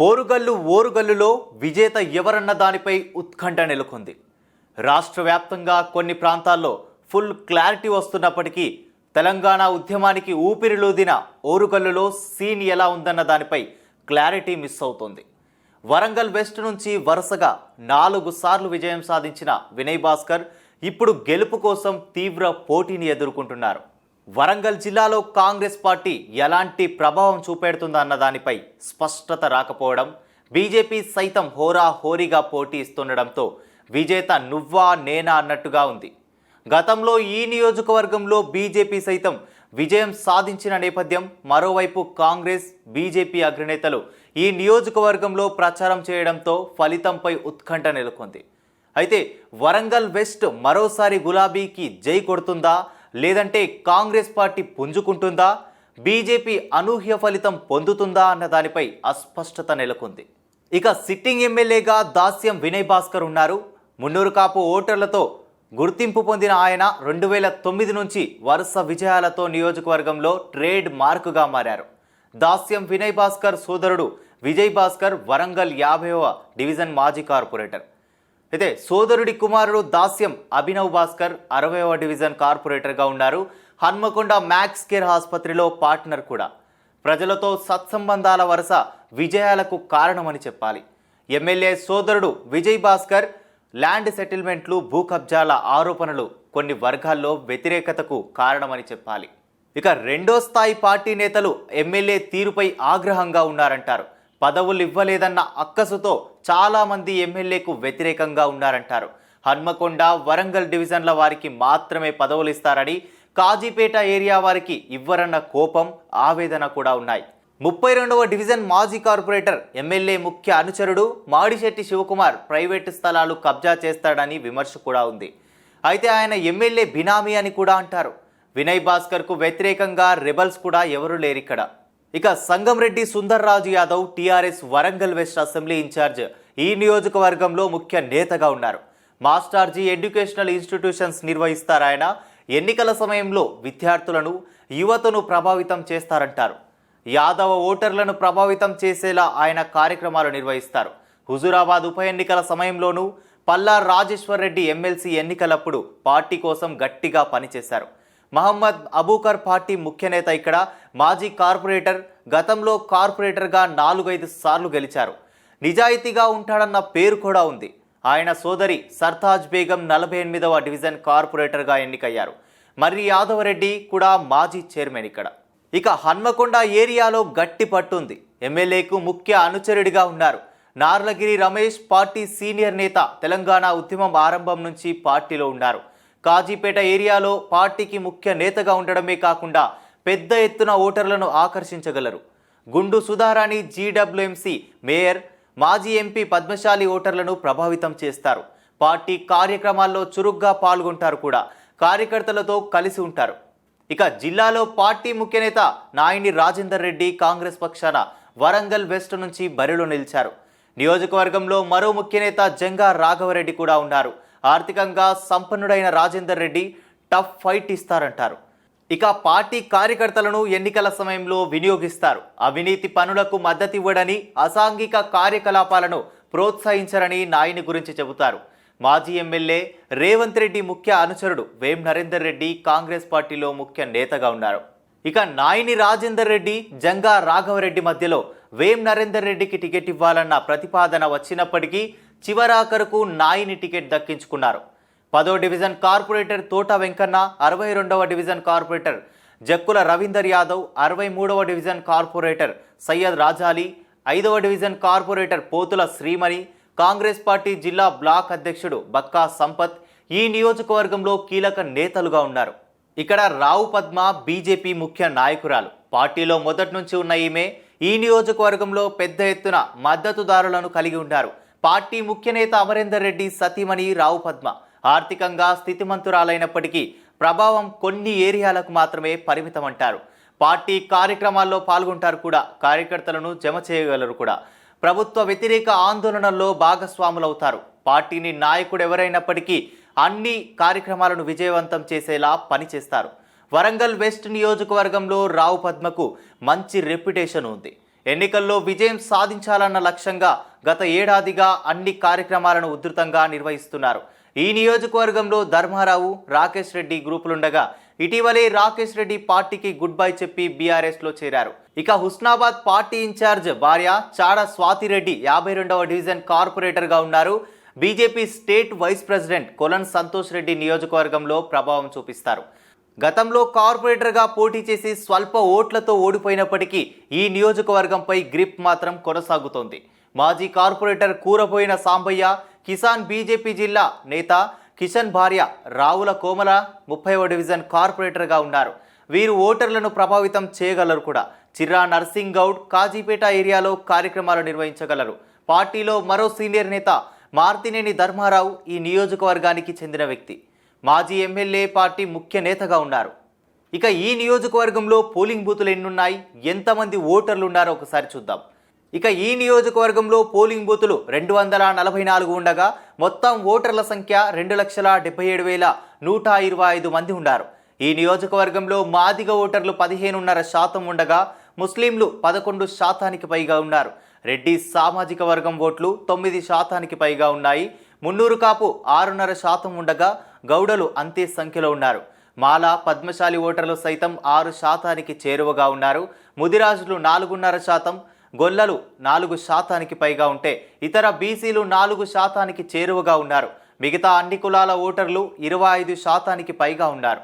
పోరుగల్లు ఓరుగల్లులో విజేత ఎవరన్న దానిపై ఉత్కంఠ నెలకొంది. రాష్ట్ర వ్యాప్తంగా కొన్ని ప్రాంతాల్లో ఫుల్ క్లారిటీ వస్తున్నప్పటికీ తెలంగాణ ఉద్యమానికి ఊపిరిలోదిన ఓరుగల్లులో సీన్ ఎలా ఉందన్న దానిపై క్లారిటీ మిస్ అవుతోంది. వరంగల్ వెస్ట్ నుంచి వరుసగా నాలుగు సార్లు విజయం సాధించిన వినయ్ భాస్కర్ ఇప్పుడు గెలుపు కోసం తీవ్ర పోటీని ఎదుర్కొంటున్నారు. వరంగల్ జిల్లాలో కాంగ్రెస్ పార్టీ ఎలాంటి ప్రభావం చూపెడుతుందా అన్న దానిపై స్పష్టత రాకపోవడం బీజేపీ సైతం హోరా హోరీగా పోటీ ఇస్తుండడంతో విజేత నువ్వా నేనా అన్నట్టుగా ఉంది. గతంలో ఈ నియోజకవర్గంలో బీజేపీ సైతం విజయం సాధించిన నేపథ్యం మరోవైపు కాంగ్రెస్ బీజేపీ అగ్రనేతలు ఈ నియోజకవర్గంలో ప్రచారం చేయడంతో ఫలితంపై ఉత్కంఠ నెలకొంది. అయితే వరంగల్ వెస్ట్ మరోసారి గులాబీకి జై కొడుతుందా? లేదంటే కాంగ్రెస్ పార్టీ పుంజుకుంటుందా? బీజేపీ అనూహ్య ఫలితం పొందుతుందా అన్న దానిపై అస్పష్టత నెలకొంది. ఇక సిట్టింగ్ ఎమ్మెల్యేగా దాస్యం వినయ్ భాస్కర్ ఉన్నారు. మున్నూరు కాపు ఓటర్లతో గుర్తింపు పొందిన ఆయన రెండు వేల తొమ్మిది నుంచి వరుస విజయాలతో నియోజకవర్గంలో ట్రేడ్ మార్కుగా మారారు. దాస్యం వినయ్ భాస్కర్ సోదరుడు విజయ్ భాస్కర్ వరంగల్ యాభైవ డివిజన్ మాజీ కార్పొరేటర్. అయితే సోదరుడి కుమారుడు దాస్యం అభినవ్ భాస్కర్ అరవైవ డివిజన్ కార్పొరేటర్గా ఉన్నారు. హన్మకొండ మ్యాక్స్ కేర్ ఆసుపత్రిలో పార్ట్నర్ కూడా. ప్రజలతో సత్సంబంధాల వరుస విజయాలకు కారణమని చెప్పాలి. ఎమ్మెల్యే సోదరుడు విజయ్ భాస్కర్ ల్యాండ్ సెటిల్మెంట్లు భూ కబ్జాల ఆరోపణలు కొన్ని వర్గాల్లో వ్యతిరేకతకు కారణమని చెప్పాలి. ఇక రెండో స్థాయి పార్టీ నేతలు ఎమ్మెల్యే తీరుపై ఆగ్రహంగా ఉన్నారంటారు. పదవులు ఇవ్వలేదన్న అక్కసుతో చాలామంది ఎమ్మెల్యేకు వ్యతిరేకంగా ఉన్నారంటారు. హన్మకొండ వరంగల్ డివిజన్ల వారికి మాత్రమే పదవులు ఇస్తారని కాజీపేట ఏరియా వారికి ఇవ్వరన్న కోపం ఆవేదన కూడా ఉన్నాయి. ముప్పై రెండవ డివిజన్ మాజీ కార్పొరేటర్ ఎమ్మెల్యే ముఖ్య అనుచరుడు మాడిశెట్టి శివకుమార్ ప్రైవేటు స్థలాలు కబ్జా చేస్తాడని విమర్శ కూడా ఉంది. అయితే ఆయన ఎమ్మెల్యే బినామీ అని కూడా అంటారు. వినయ్ భాస్కర్కు వ్యతిరేకంగా రెబల్స్ కూడా ఎవరూ లేరిక్కడ. ఇక Sangamreddy Sundarraju Yadav TRS Warangal west assembly incharge. ఈ నియోజకవర్గంలో ముఖ్య నేతగా ఉన్నారు. మాస్టార్జీ ఎడ్యుకేషనల్ ఇన్స్టిట్యూషన్స్ నిర్వహిస్తారాయన. ఎన్నికల సమయంలో విద్యార్థులను యువతను ప్రభావితం చేస్తారంటారు. యాదవ ఓటర్లను ప్రభావితం చేసేలా ఆయన కార్యక్రమాలు నిర్వహిస్తారు. హుజూరాబాద్ ఉప ఎన్నికల సమయంలోనూ పల్లా రాజేశ్వర్ రెడ్డి ఎమ్మెల్సీ ఎన్నికలప్పుడు పార్టీ కోసం గట్టిగా పనిచేశారు. మహమ్మద్ అబూకర్ పార్టీ ముఖ్య నేత ఇక్కడ. మాజీ కార్పొరేటర్ గతంలో కార్పొరేటర్గా నాలుగైదు సార్లు గెలిచారు. నిజాయితీగా ఉంటాడన్న పేరు కూడా ఉంది. ఆయన సోదరి సర్తాజ్ బేగం నలభై ఎనిమిదవ డివిజన్ కార్పొరేటర్గా ఎన్నికయ్యారు. మర్రి యాదవరెడ్డి కూడా మాజీ చైర్మన్ ఇక్కడ. ఇక హన్మకొండ ఏరియాలో గట్టి పట్టుంది. ఎమ్మెల్యేకు ముఖ్య అనుచరుడిగా ఉన్నారు. నార్లగిరి రమేష్ పార్టీ సీనియర్ నేత. తెలంగాణ ఉద్యమం ఆరంభం నుంచి పార్టీలో ఉన్నారు. కాజీపేట ఏరియాలో పార్టీకి ముఖ్య నేతగా ఉండడమే కాకుండా పెద్ద ఎత్తున ఓటర్లను ఆకర్షించగలరు. గుండు సుధారాణి జీడబ్ల్యూఎంసీ మేయర్ మాజీ ఎంపీ పద్మశాలి ఓటర్లను ప్రభావితం చేస్తారు. పార్టీ కార్యక్రమాల్లో చురుగ్గా పాల్గొంటారు కూడా. కార్యకర్తలతో కలిసి ఉంటారు. ఇక జిల్లాలో పార్టీ ముఖ్య నేత నాయని రాజేందర్ రెడ్డి కాంగ్రెస్ పక్షాన వరంగల్ వెస్ట్ నుంచి బరిలో నిలిచారు. నియోజకవర్గంలో మరో ముఖ్య నేత జంగా రాఘవరెడ్డి కూడా ఉన్నారు. ఆర్థికంగా సంపన్నుడైన రాజేందర్ రెడ్డి టఫ్ ఫైట్ ఇస్తారంటారు. ఇక పార్టీ కార్యకర్తలను ఎన్నికల సమయంలో వినియోగిస్తారు. అవినీతి పనులకు మద్దతివ్వడని అసాంఘిక కార్యకలాపాలను ప్రోత్సహించరని నాయని గురించి చెబుతారు. మాజీ ఎమ్మెల్యే రేవంత్ రెడ్డి ముఖ్య అనుచరుడు వేం నరేందర్ రెడ్డి కాంగ్రెస్ పార్టీలో ముఖ్య నేతగా ఉన్నారు. ఇక నాయని రాజేందర్ రెడ్డి జంగా రాఘవరెడ్డి మధ్యలో వేం నరేందర్ రెడ్డికి టికెట్ ఇవ్వాలన్న ప్రతిపాదన వచ్చినప్పటికీ చివరాఖరుకు నాయిని టికెట్ దక్కించుకున్నారు. పదో డివిజన్ కార్పొరేటర్ తోట వెంకన్న అరవై రెండవ డివిజన్ కార్పొరేటర్ జక్కుల రవీందర్ యాదవ్ అరవై మూడవ డివిజన్ కార్పొరేటర్ సయ్యద్ రాజాలి ఐదవ division corporator Pothula Srimani Congress party జిల్లా బ్లాక్ అధ్యక్షుడు బక్కా సంపత్ ఈ నియోజకవర్గంలో కీలక నేతలుగా ఉన్నారు. ఇక్కడ రావు పద్మ బీజేపీ ముఖ్య నాయకురాలు. పార్టీలో మొదటి నుంచి ఉన్న ఈమె ఈ నియోజకవర్గంలో పెద్ద ఎత్తున మద్దతుదారులను కలిగి ఉన్నారు. పార్టీ ముఖ్య నేత అమరేందర్ రెడ్డి సతీమణి రావు పద్మ. ఆర్థికంగా స్థితిమంతురాలైనప్పటికీ ప్రభావం కొన్ని ఏరియాలకు మాత్రమే పరిమితమంటారు. పార్టీ కార్యక్రమాల్లో పాల్గొంటారు కూడా కార్యకర్తలను జమ చేయగలరు కూడా. ప్రభుత్వ వ్యతిరేక ఆందోళనల్లో భాగస్వాములవుతారు. పార్టీని నాయకుడు ఎవరైనప్పటికీ అన్ని కార్యక్రమాలను విజయవంతం చేసేలా పనిచేస్తారు. వరంగల్ వెస్ట్ నియోజకవర్గంలో రావు పద్మకు మంచి రెప్యుటేషన్ ఉంది. ఎన్నికల్లో విజయం సాధించాలన్న లక్ష్యంగా గత ఏడాదిగా అన్ని కార్యక్రమాలను ఉధృతంగా నిర్వహిస్తున్నారు. ఈ నియోజకవర్గంలో ధర్మారావు రాకేష్ రెడ్డి గ్రూపులుండగా ఇటీవలే రాకేష్ రెడ్డి పార్టీకి గుడ్ బై చెప్పి బీఆర్ఎస్లో చేరారు. ఇక హుస్నాబాద్ పార్టీ ఇన్ఛార్జ్ భార్య చాడ స్వాతిరెడ్డి యాభై రెండవ డివిజన్ కార్పొరేటర్గా ఉన్నారు. BJP state vice president Kolan Santosh Reddy నియోజకవర్గంలో ప్రభావం చూపిస్తారు. గతంలో కార్పొరేటర్గా పోటీ చేసి స్వల్ప ఓట్లతో ఓడిపోయినప్పటికీ ఈ నియోజకవర్గంపై గ్రిప్ మాత్రం కొనసాగుతోంది. మాజీ కార్పొరేటర్ కూరపోయిన సాంబయ్య కిసాన్ బీజేపీ జిల్లా నేత కిషన్ భార్య రావుల కోమల ముప్పైవ డివిజన్ కార్పొరేటర్గా ఉన్నారు. వీరు ఓటర్లను ప్రభావితం చేయగలరు కూడా. చిర్రా నర్సింగ్ గౌడ్ కాజీపేట ఏరియాలో కార్యక్రమాలు నిర్వహించగలరు. పార్టీలో మరో సీనియర్ నేత మార్తినేని ధర్మారావు ఈ నియోజకవర్గానికి చెందిన వ్యక్తి. మాజీ ఎమ్మెల్యే పార్టీ ముఖ్య నేతగా ఉన్నారు. ఇక ఈ నియోజకవర్గంలో పోలింగ్ బూతులు ఎన్నున్నాయి? ఎంతమంది ఓటర్లు ఉన్నారో ఒకసారి చూద్దాం. ఇక ఈ నియోజకవర్గంలో పోలింగ్ బూతులు రెండు వందల నలభై నాలుగు ఉండగా మొత్తం ఓటర్ల సంఖ్య రెండు లక్షల డెబ్బై ఏడు వేల నూట ఇరవై ఐదు మంది ఉన్నారు. ఈ నియోజకవర్గంలో మాదిగ ఓటర్లు పదిహేనున్నర శాతం ఉండగా ముస్లింలు పదకొండు శాతానికి పైగా ఉన్నారు. రెడ్డి సామాజిక వర్గం ఓట్లు తొమ్మిది శాతానికి పైగా ఉన్నాయి. మున్నూరు కాపు ఆరున్నర శాతం ఉండగా గౌడలు అంతే సంఖ్యలో ఉన్నారు. మాల పద్మశాలి ఓటర్లు సైతం ఆరు శాతానికి చేరువగా ఉన్నారు. ముదిరాజులు నాలుగున్నర శాతం గొల్లలు నాలుగు శాతానికి పైగా ఉంటే ఇతర బీసీలు నాలుగు శాతానికి చేరువగా ఉన్నారు. మిగతా అన్ని కులాల ఓటర్లు ఇరవై ఐదు శాతానికి పైగా ఉన్నారు.